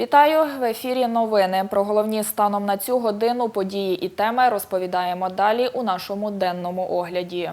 Вітаю в ефірі. Новини про головні станом на цю годину події і теми розповідаємо далі у нашому денному огляді.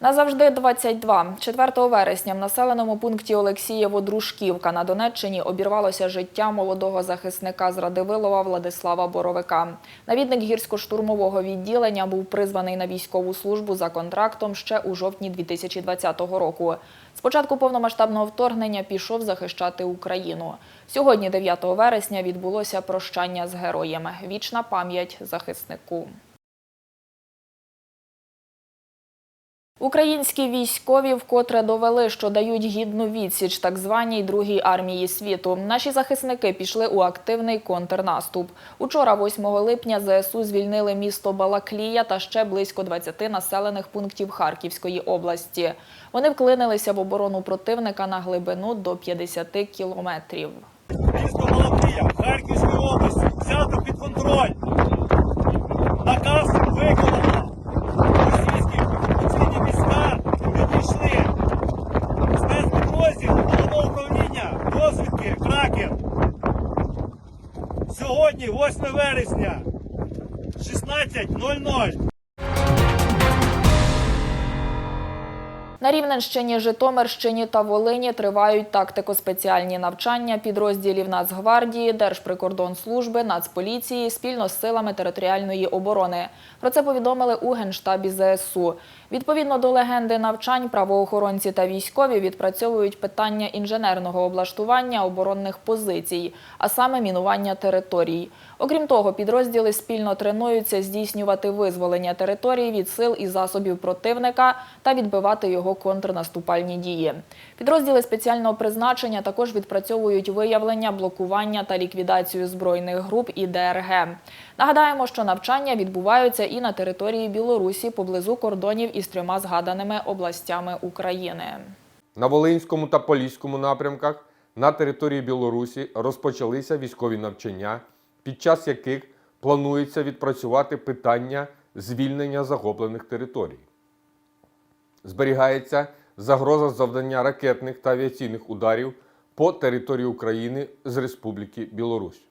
Назавжди 22. 4 вересня в населеному пункті Олексієво-Дружківка на Донеччині обірвалося життя молодого захисника з Радивилова Владислава Боровика. Навідник гірсько-штурмового відділення був призваний на військову службу за контрактом ще у жовтні 2020 року. З початку повномасштабного вторгнення пішов захищати Україну. Сьогодні, 9 вересня, відбулося прощання з героями. Вічна пам'ять захиснику. Українські військові вкотре довели, що дають гідну відсіч так званій другій армії світу. Наші захисники пішли у активний контрнаступ. Учора, 8 липня, ЗСУ звільнили місто Балаклія та ще близько 20 населених пунктів Харківської області. Вони вклинилися в оборону противника на глибину до 50 кілометрів. Місто Балаклія, Харківської області, взято під контроль. Кракен. Сьогодні, 8 вересня, 16.00. На Рівненщині, Житомирщині та Волині тривають тактико-спеціальні навчання підрозділів Нацгвардії, Держприкордонслужби, Нацполіції спільно з силами територіальної оборони. Про це повідомили у Генштабі ЗСУ. Відповідно до легенди навчань, правоохоронці та військові відпрацьовують питання інженерного облаштування оборонних позицій, а саме мінування територій. Окрім того, підрозділи спільно тренуються здійснювати визволення території від сил і засобів противника та відбивати його контрнаступальні дії. Підрозділи спеціального призначення також відпрацьовують виявлення, блокування та ліквідацію збройних груп і ДРГ. Нагадаємо, що навчання відбуваються і на території Білорусі поблизу кордонів із трьома згаданими областями України. На Волинському та Поліському напрямках на території Білорусі розпочалися військові навчання, під час яких планується відпрацювати питання звільнення захоплених територій. Зберігається загроза завдання ракетних та авіаційних ударів по території України з Республіки Білорусь.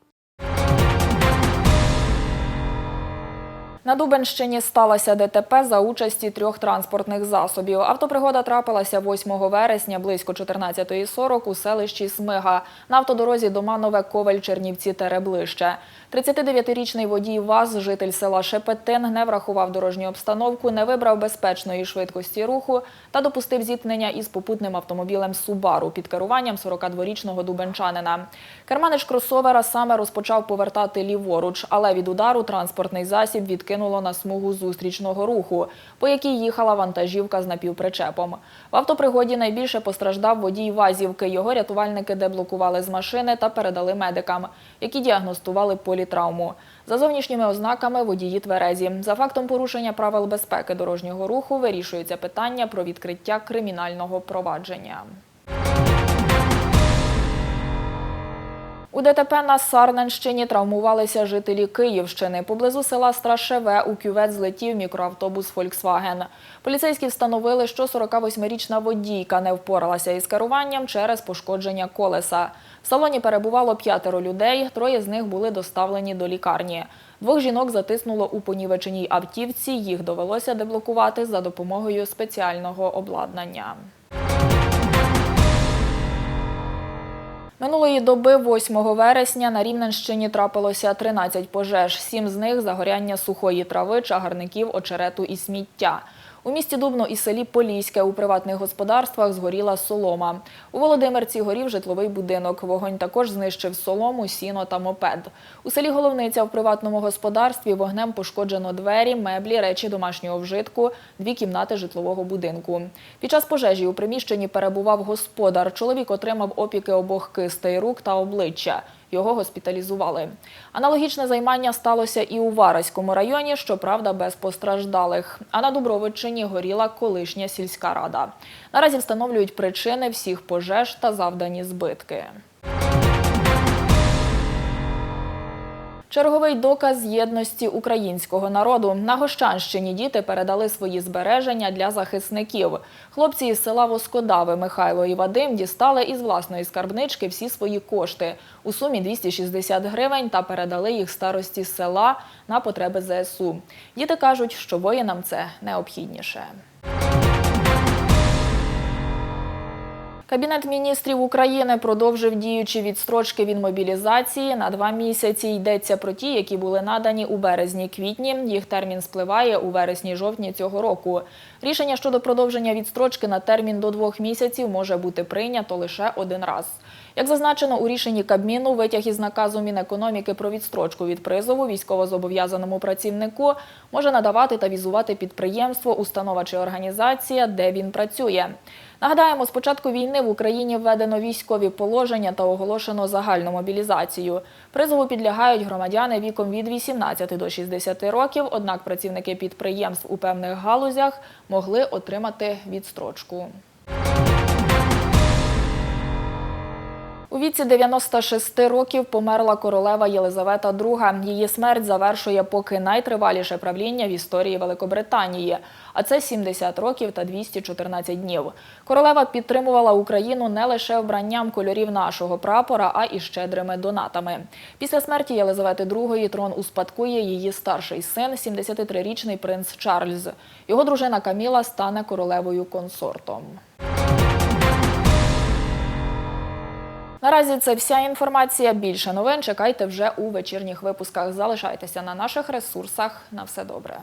На Дубенщині сталося ДТП за участі трьох транспортних засобів. Автопригода трапилася 8 вересня близько 14.40 у селищі Смига на автодорозі Доманове Ковель Чернівці Тереблище. 39-річний водій ВАЗ, житель села Шепетин, не врахував дорожню обстановку, не вибрав безпечної швидкості руху та допустив зіткнення із попутним автомобілем Субару під керуванням 42-річного дубенчанина. Керманич кросовера саме розпочав повертати ліворуч, але від удару транспортний засіб відкинуло на смугу зустрічного руху, по якій їхала вантажівка з напівпричепом. В автопригоді найбільше постраждав водій Вазівки. Його рятувальники деблокували з машини та передали медикам, які діагностували політравму. За зовнішніми ознаками водії тверезі. За фактом порушення правил безпеки дорожнього руху вирішується питання про відкриття кримінального провадження. У ДТП на Сарненщині травмувалися жителі Київщини. Поблизу села Страшеве у кювет злетів мікроавтобус «Фольксваген». Поліцейські встановили, що 48-річна водійка не впоралася із керуванням через пошкодження колеса. В салоні перебувало п'ятеро людей, троє з них були доставлені до лікарні. Двох жінок затиснуло у понівеченій автівці, їх довелося деблокувати за допомогою спеціального обладнання. Минулої доби, 8 вересня, на Рівненщині трапилося 13 пожеж. Сім з них – загоряння сухої трави, чагарників, очерету і сміття. У місті Дубно і селі Поліське у приватних господарствах згоріла солома. У Володимирці горів житловий будинок. Вогонь також знищив солому, сіно та мопед. У селі Головниця в приватному господарстві вогнем пошкоджено двері, меблі, речі домашнього вжитку, дві кімнати житлового будинку. Під час пожежі у приміщенні перебував господар. Чоловік отримав опіки обох кистей рук та обличчя. Його госпіталізували. Аналогічне займання сталося і у Вараському районі, щоправда, без постраждалих. А на Дубровичині горіла колишня сільська рада. Наразі встановлюють причини всіх пожеж та завдані збитки. Черговий доказ єдності українського народу. На Гощанщині діти передали свої збереження для захисників. Хлопці із села Воскодави Михайло і Вадим дістали із власної скарбнички всі свої кошти у сумі 260 гривень та передали їх старості села на потреби ЗСУ. Діти кажуть, що воїнам це необхідніше. Кабінет міністрів України продовжив діючі відстрочки від мобілізації на два місяці. Йдеться про ті, які були надані у березні-квітні. Їх термін спливає у вересні-жовтні цього року. Рішення щодо продовження відстрочки на термін до двох місяців може бути прийнято лише один раз. Як зазначено у рішенні Кабміну, витяг із наказу Мінекономіки про відстрочку від призову військовозобов'язаному працівнику може надавати та візувати підприємство, установа чи організація, де він працює. Нагадаємо, з початку війни в Україні введено військові положення та оголошено загальну мобілізацію. Призову підлягають громадяни віком від 18 до 60 років, однак працівники підприємств у певних галузях могли отримати відстрочку. У віці 96 років померла королева Єлизавета II. Її смерть завершує поки найтриваліше правління в історії Великобританії, а це 70 років та 214 днів. Королева підтримувала Україну не лише вбранням кольорів нашого прапора, а і щедрими донатами. Після смерті Єлизавети II трон успадкує її старший син, 73-річний принц Чарльз. Його дружина Каміла стане королевою консортом. Наразі це вся інформація. Більше новин чекайте вже у вечірніх випусках. Залишайтеся на наших ресурсах. На все добре.